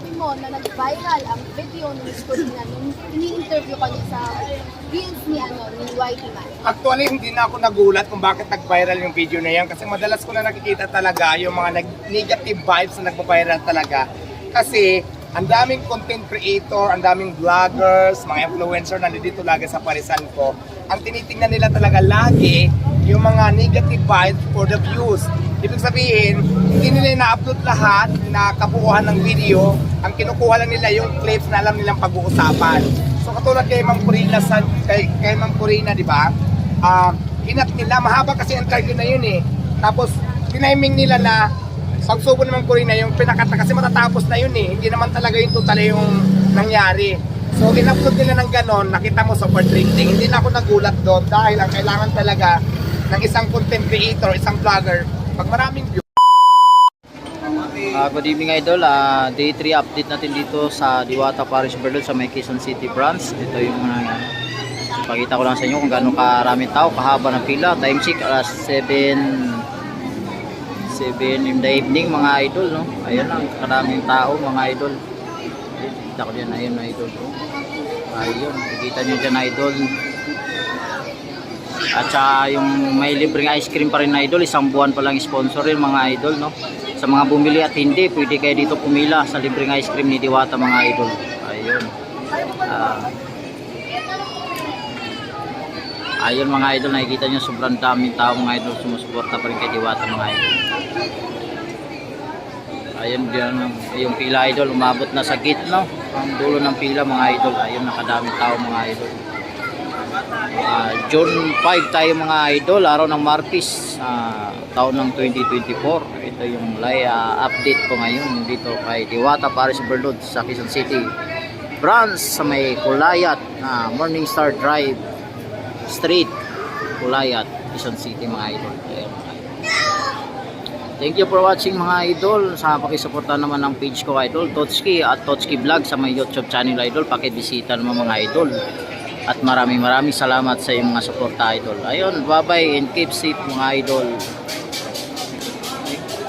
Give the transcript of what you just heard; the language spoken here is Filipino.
masasabi mo na nag-viral ang video Miss Corina nung ini-interview ka niya sa reels ni, ano, ni Whitey Man? Actually, hindi na ako nagulat kung bakit nag-viral yung video na yan kasi madalas ko na nakikita talaga yung mga negative vibes na nagpa-viral talaga. Kasi ang daming content creator, ang daming vloggers, mga influencer na dito lagi sa parisan ko. Ang tinitingnan nila talaga lagi yung mga negative vibes for the views. Ibig sabihin, hindi nila na-upload lahat na kabuuan ng video. Ang kinukuha lang nila yung clips na alam nilang pag-uusapan. So katulad kay Ma'am Purina, sa, kay, kay Ma'am Purina, di ba? Ah, hinat nila, mahaba kasi ang interview na yun eh. Tapos, tiniming nila na pagsubo naman ko rin yung pinakata kasi matatapos na yun eh. Hindi naman talaga yung total yung nangyari. So, in-upload nila ng ganon, nakita mo super trending. Hindi na ako nagulat doon dahil ang kailangan talaga ng isang content creator, isang vlogger, pag maraming views, Ah, good evening idol. Ah, day 3 update natin dito sa Diwata Parish Berdol sa may City branch. Ito yung mga pakita ko lang sa inyo kung gaano karaming tao, kahaba ng pila. Time check alas 7 7 in the evening mga idol no. Ayun lang karaming tao mga idol. Kita ko diyan ayun idol. Ayun, nakikita niyo diyan idol. At saka yung may libreng ice cream pa rin na idol, isang buwan pa lang sponsor rin mga idol, no? Sa mga bumili at hindi, pwede kayo dito pumila sa libreng ice cream ni Diwata mga idol. Ayun. Ah. ayun mga idol, nakikita nyo sobrang daming tao mga idol, sumusuporta pa rin kay Diwata mga idol. Ayun, diyan, yung pila idol, umabot na sa gate, no? Ang dulo ng pila mga idol, ayun, nakadaming tao mga idol. June 5 tayo mga idol, araw ng Martis, ah, taon ng 2024. Ito yung live ah, update ko ngayon dito kay Diwata Paris Berlod sa Quezon City. Branch sa may Kulayat, ah, Morning Star Drive Street, Kulayat, Quezon City mga idol. Ayan. Thank you for watching mga idol. Sa pakisuporta naman ng page ko idol, Totski at Totski Vlog sa may YouTube channel idol. Pakibisita naman mga idol. At maraming maraming salamat sa iyong mga suporta idol. Ayun, bye bye and keep safe mga idol.